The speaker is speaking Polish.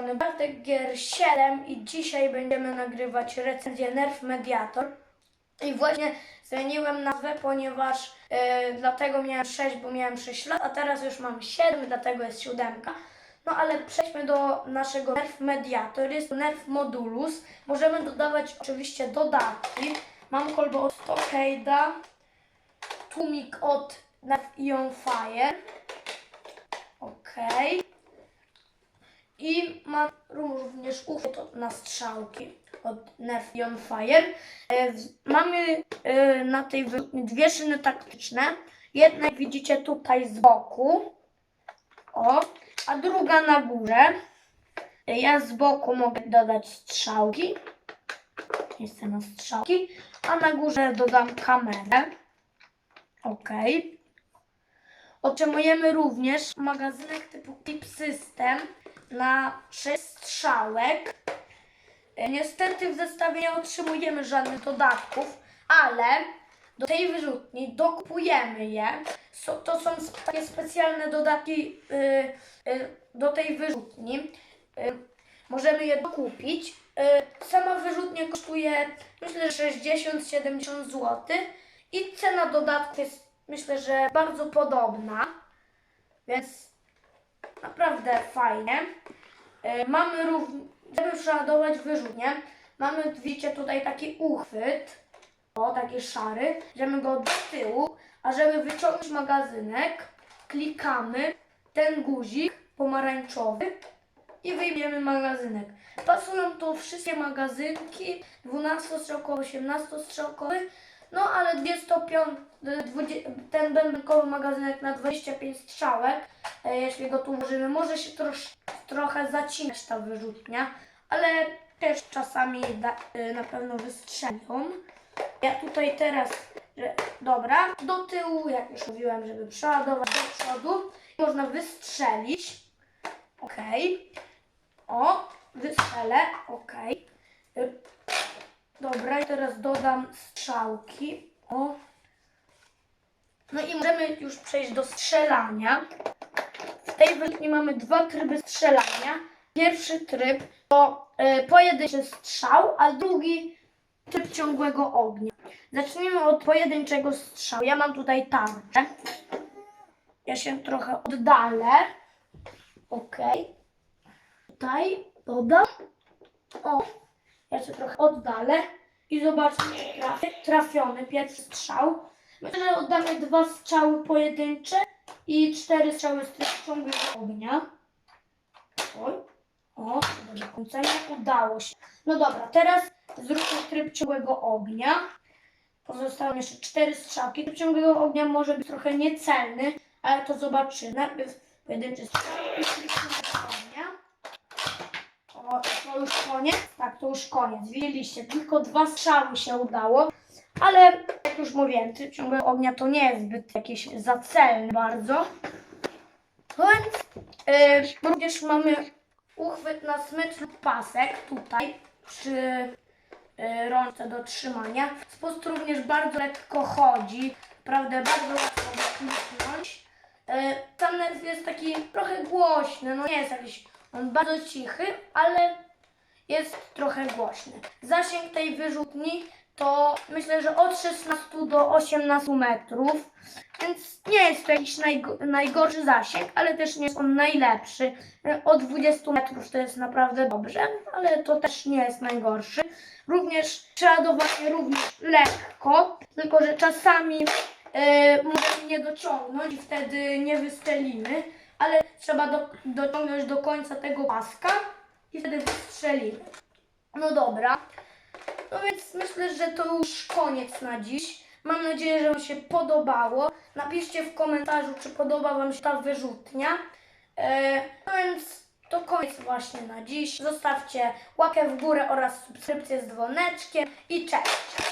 strony Bartek Gier 7 i dzisiaj będziemy nagrywać recenzję Nerf Mediator. I właśnie zmieniłem nazwę, ponieważ e, dlatego miałem 6, bo miałem 6 lat, a teraz już mam 7, dlatego jest 7. No ale przejdźmy do naszego Nerf Mediator. Jest Nerf Modulus. Możemy dodawać oczywiście dodatki. Mam kolbę od Stockade'a, tłumik od Nerf Ion Fire. Okej. Mam również uchwyt na strzałki od Nerf Fire. E, Mamy e, na tej dwie szyny taktyczne. Jedna widzicie tutaj z boku. O, a druga na górze. E, Ja z boku mogę dodać strzałki. Miejsce na strzałki. A na górze dodam kamerę. Ok. Otrzymujemy również magazynek typu Clip System na 6 strzałek. E, Niestety w zestawie nie otrzymujemy żadnych dodatków, ale do tej wyrzutni dokupujemy je. To są takie specjalne dodatki y, y, do tej wyrzutni. Y, możemy je dokupić. Sama wyrzutnia kosztuje myślę, że 60-70 zł i cena dodatku jest myślę, że bardzo podobna, więc naprawdę fajnie. E, Mamy również, żeby przeładować wyrzutnię, mamy, widzicie, tutaj taki uchwyt, o, taki szary, żeby go od tyłu, a żeby wyciągnąć magazynek, klikamy ten guzik pomarańczowy i wyjmiemy magazynek. Pasują tu wszystkie magazynki, 12-strzałkowy, 18-strzałkowy, no ale 25, dwudzie- ten bębenkowy magazynek na 25 strzałek, e, jeśli go tu użyjemy, może się trosz, trochę zacinać ta wyrzutnia, ale też czasami da, e, na pewno wystrzelią. Ja tutaj teraz, że, dobra, do tyłu, jak już mówiłem, żeby przeładować do przodu, można wystrzelić. Okej. O, wystrzelę, okej. Y, Dobra, i teraz dodam strzałki. O. No i możemy już przejść do strzelania. W tej wyrzutni mamy dwa tryby strzelania. Pierwszy tryb to e, pojedynczy strzał, a drugi tryb ciągłego ognia. Zacznijmy od pojedynczego strzału. Ja mam tutaj tarczę. Ja się trochę oddalę. Ok. Tutaj dodam. O, ja się trochę oddalę i zobaczmy, czy trafię. Trafiony pierwszy strzał. Myślę, że oddamy dwa strzały pojedyncze i cztery strzały z ciągłego ognia. Oj. O, do końca nie udało się. No dobra, teraz zróbmy tryb ciągłego ognia. Pozostają jeszcze cztery strzałki. Tryb ciągłego ognia może być trochę niecelny, ale to zobaczymy. Najpierw pojedynczy strzał to już koniec? Tak, to już koniec. Widzieliście, tylko dwa strzały się udało. Ale jak już mówiłem, tryb ciągłego ognia to nie jest zbyt jakiś zacelny bardzo. No więc yy, również mamy uchwyt na smycz lub pasek tutaj przy yy, rączce do trzymania. Sposób również bardzo lekko chodzi. Naprawdę bardzo łatwo go kliknąć. Yy, jest taki trochę głośny, no nie jest jakiś on bardzo cichy, ale jest trochę głośny. Zasięg tej wyrzutni to myślę, że od 16 do 18 metrów, więc nie jest to jakiś najgo- najgorszy zasięg, ale też nie jest on najlepszy. Od 20 metrów to jest naprawdę dobrze, ale to też nie jest najgorszy. Również przeładowanie również lekko, tylko że czasami e, możemy nie dociągnąć i wtedy nie wystrzelimy, ale trzeba do, dociągnąć do końca tego paska i wtedy wystrzelimy. No dobra. No więc myślę, że to już koniec na dziś. Mam nadzieję, że Wam się podobało. Napiszcie w komentarzu, czy podoba Wam się ta wyrzutnia. E, no więc to koniec właśnie na dziś. Zostawcie łapkę w górę oraz subskrypcję z dzwoneczkiem i cześć!